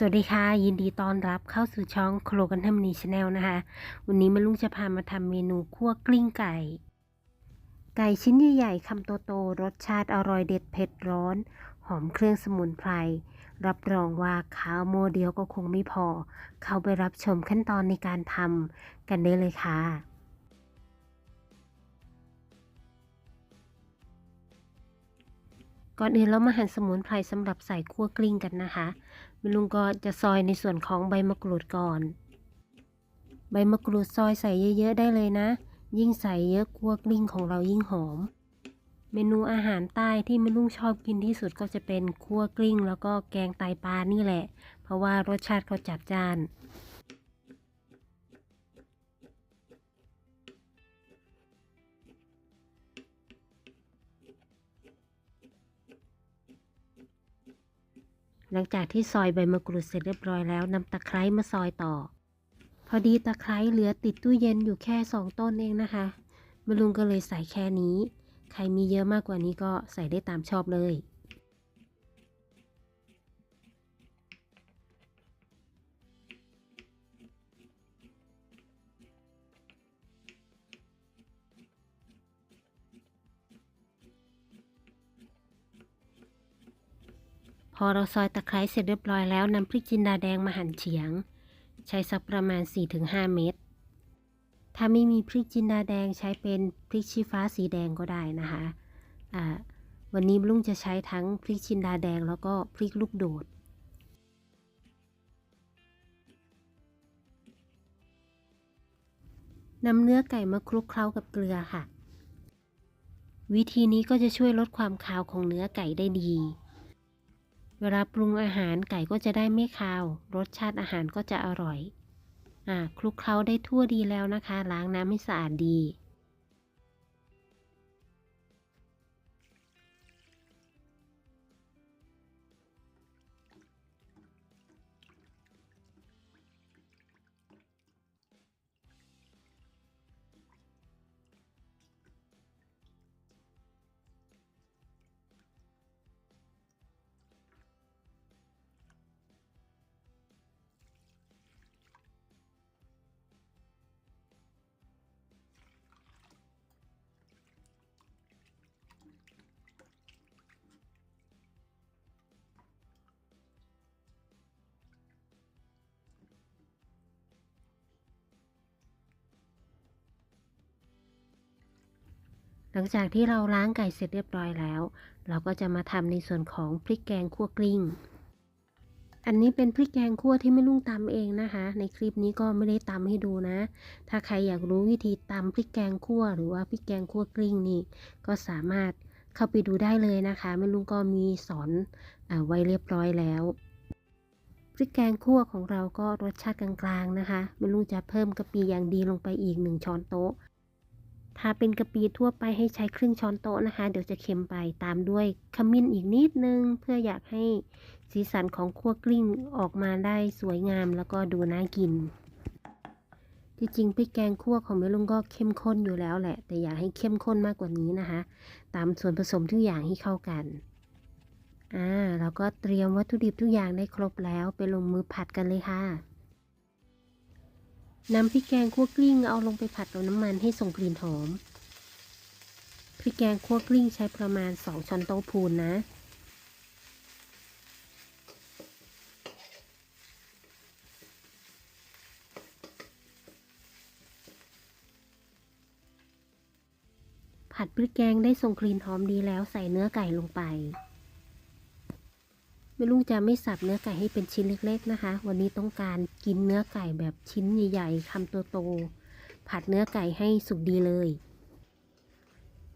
สวัสดีค่ะ ยินดีต้อนรับเข้าสู่ช่องโครกันทำนีชาแนลนะคะ วันนี้แม่ลุงจะพามาทำเมนูคั่วกลิ้งไก่ ไก่ชิ้นใหญ่ๆคำโตๆรสชาติอร่อยเด็ดเผ็ดร้อน หอมเครื่องสมุนไพร รับรองว่าข้าวโมเดียวก็คงไม่พอ เข้าไปรับชมขั้นตอนในการทำกันได้เลยค่ะ ก่อนอื่นเรามาหั่นสมุนไพรสำหรับใส่คั่วกลิ้งกันนะคะม่ลุงก็จะซอยในส่วนของใบมะกรูดก่อน ใบมะกรูดซอยใส่เยอะๆได้เลยนะ ยิ่งใส่เยอะคั่วกลิ้งของเรายิ่งหอม เมนูอาหารใต้ที่แม่ลุงชอบกินที่สุดก็จะเป็นคั่วกลิ้ง แล้วก็แกงไตปลานี่แหละ เพราะว่ารสชาติเขาจัดจ้าน หลังจากที่ซอยใบมะกรูดเสร็จเรียบร้อยแล้วนำตะไคร้มาซอยต่อ พอดีตะไคร้เหลือติดตู้เย็นอยู่แค่สองต้นเองนะคะแม่ลุงก็เลยใส่แค่นี้ ใครมีเยอะมากกว่านี้ก็ใส่ได้ตามชอบเลย พอเราซอยตะไคร้เสร็จเรียบร้อยแล้วนำพริกจินดาแดงมาหั่นเฉียง ใช้สักประมาณ 4-5 เม็ดถ้าไม่มีพริกจินดาแดงใช้เป็นพริกชี้ฟ้าสีแดงก็ได้นะคะะวันนี้ลุงจะใช้ทั้งพริกจินดาแดงแล้วก็พริกลูกโดดนำเนื้อไก่มาคลุกเคล้ากับเกลือค่ะ วิธีนี้ก็จะช่วยลดความคาวของเนื้อไก่ได้ดี เวลาปรุงอาหารไก่ก็จะได้ไม่คาว รสชาติอาหารก็จะอร่อย อ่าคลุกเคล้าได้ทั่วดีแล้วนะคะ ล้างน้ำให้สะอาดดี หลังจากที่เราล้างไก่เสร็จเรียบร้อยแล้ว เราก็จะมาทำในส่วนของพริกแกงคั่วกลิ้ง อันนี้เป็นพริกแกงคั่วที่ไม่ลุงตำเองนะคะ ในคลิปนี้ก็ไม่ได้ตำให้ดูนะ ถ้าใครอยากรู้วิธีตำพริกแกงคั่วหรือว่าพริกแกงคั่วกลิ้งนี่ก็สามารถเข้าไปดูได้เลยนะคะแม่ลุงก็มีสอนอไว้เรียบร้อยแล้วพริกแกงคั่วของเราก็รสชาติกลางๆนะคะแม่ลุงจะเพิ่มกะปิอย่างดีลงไปอีกหนึ่งช้อนโต๊ะ ถ้าเป็นกะปิทั่วไปให้ใช้ครึ่งช้อนโต๊ะนะคะ เดี๋ยวจะเค็มไปตามด้วยขมิ้นอีกนิดนึง เพื่ออยากให้สีสันของคั่วกลิ้งออกมาได้สวยงามแล้วก็ดูน่ากิน ที่จริงพริกแกงคั่วของแม่ลุงก็เข้มข้นอยู่แล้วแหละ แต่อยากให้เข้มข้นมากกว่านี้นะคะ ตามส่วนผสมทุกอย่างให้เข้ากันอ่าเราก็เตรียมวัตถุดิบทุกอย่างได้ครบแล้วไปลงมือผัดกันเลยค่ะ นำพริกแกงคั่วกลิ้งเอาลงไปผัดกับน้ำมันให้ส่งกลิ่นหอม พริกแกงคั่วกลิ้งใช้ประมาณ 2 ช้อนโต๊ะพูนนะ ผัดพริกแกงได้ส่งกลิ่นหอมดีแล้วใส่เนื้อไก่ลงไป แม่ลุงจะไม่สับเนื้อไก่ให้เป็นชิ้นเล็ก ๆนะคะ วันนี้ต้องการกินเนื้อไก่แบบชิ้นใหญ่ๆคำโตๆผัดเนื้อไก่ให้สุกดีเลย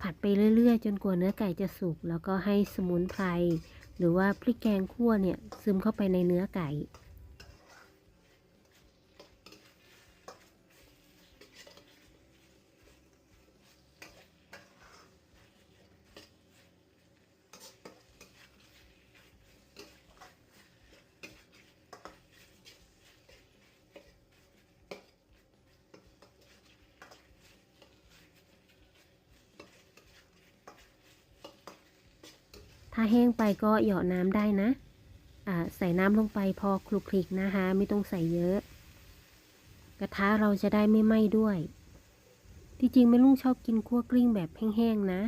ผัดไปเรื่อยๆ จนกว่าเนื้อไก่จะสุกแล้วก็ให้สมุนไพรหรือว่าพริกแกงคั่วเนี่ยซึมเข้าไปในเนื้อไก่ ถ้าแห้งไปก็เหยาะน้ำได้นะอ่าใส่น้ำลงไปพอคลุกคลิกนะคะ ไม่ต้องใส่เยอะ กระทะเราจะได้ไม่ไหม้ด้วยที่จริงแม่ลุงชอบกินคั่วกลิ้งแบบแห้งๆนะ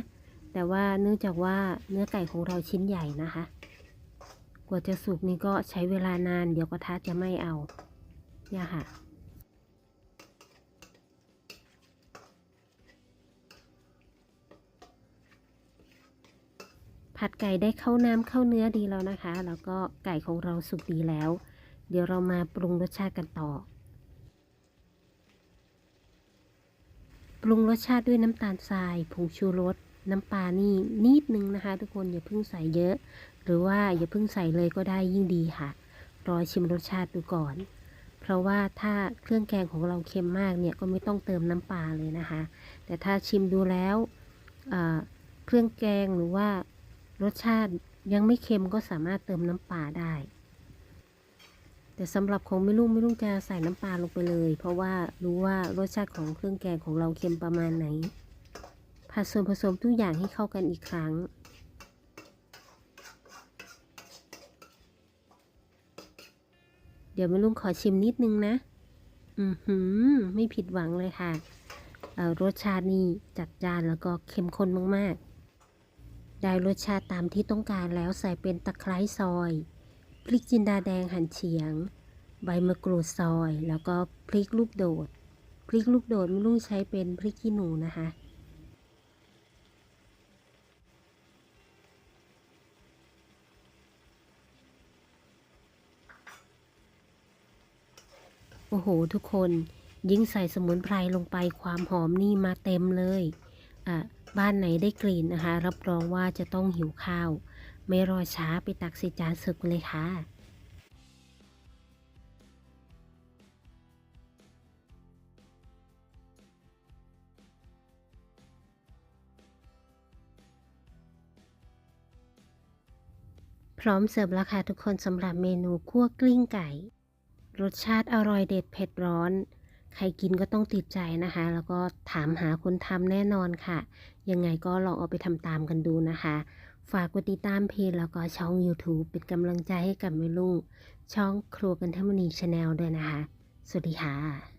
แต่ว่าเนื่องจากว่าเนื้อไก่ของเราชิ้นใหญ่นะคะ กว่าจะสุกนี่ก็ใช้เวลานาน เดี๋ยวกระทะจะไม่เอาเนี่ยค่ะ ผัดไก่ได้เข้าน้ำเข้าเนื้อดีแล้วนะคะ แล้วก็ไก่ของเราสุกดีแล้ว เดี๋ยวเรามาปรุงรสชาติกันต่อ ปรุงรสชาติด้วยน้ำตาลทรายผงชูรสน้ำปลานี่นิดนึงนะคะ ทุกคนอย่าเพิ่งใส่เยอะ หรือว่าอย่าเพิ่งใส่เลยก็ได้ยิ่งดีค่ะ รอชิมรสชาติดูก่อน เพราะว่าถ้าเครื่องแกงของเราเค็มมากเนี่ยก็ไม่ต้องเติมน้ำปลาเลยนะคะ แต่ถ้าชิมดูแล้วเครื่องแกงหรือว่า รสชาติยังไม่เค็มก็สามารถเติมน้ำปลาได้ แต่สำหรับของไม่ลุงไม่ลุงจะใส่น้ำปลาลงไปเลย เพราะว่ารู้ว่ารสชาติของเครื่องแกงของเราเค็มประมาณไหนผัดส่วนผสมทุกอย่างให้เข้ากันอีกครั้ง เดี๋ยวแม่ลุงขอชิมนิดนึงนะ อือหือ ไม่ผิดหวังเลยค่ะ รสชาตินี่จัดจานแล้วก็เข้มข้นมากๆ ได้รสชาติตามที่ต้องการแล้วใส่เป็นตะไคร้ซอย พริกจินดาแดงหั่นเฉียง ใบมะกรูดซอย แล้วก็พริกลูกโดด พริกลูกโดดไม่ลุงใช้เป็นพริกขี้หนูนะคะโอ้โห ทุกคนยิ่งใส่สมุนไพรลงไปความหอมนี่มาเต็มเลย อะ บ้านไหนได้กลิ่นนะคะ รับรองว่าจะต้องหิวข้าว ไม่รอช้าไปตักใส่จานเสิร์ฟกันเลยค่ะพร้อมเสิร์ฟแล้วค่ะทุกคนสำหรับเมนูคั่วกลิ้งไก่ รสชาติอร่อยเด็ดเผ็ดร้อน ใครกินก็ต้องติดใจนะคะ แล้วก็ถามหาคนทำแน่นอนค่ะ ยังไงก็ลองเอาไปทำตามกันดูนะคะ ฝากกดติดตามเพจแล้วก็ช่อง YouTube เป็นกำลังใจให้กับแม่ลุงช่องครัวกันทมณีชาแนลด้วยนะคะ สวัสดีค่ะ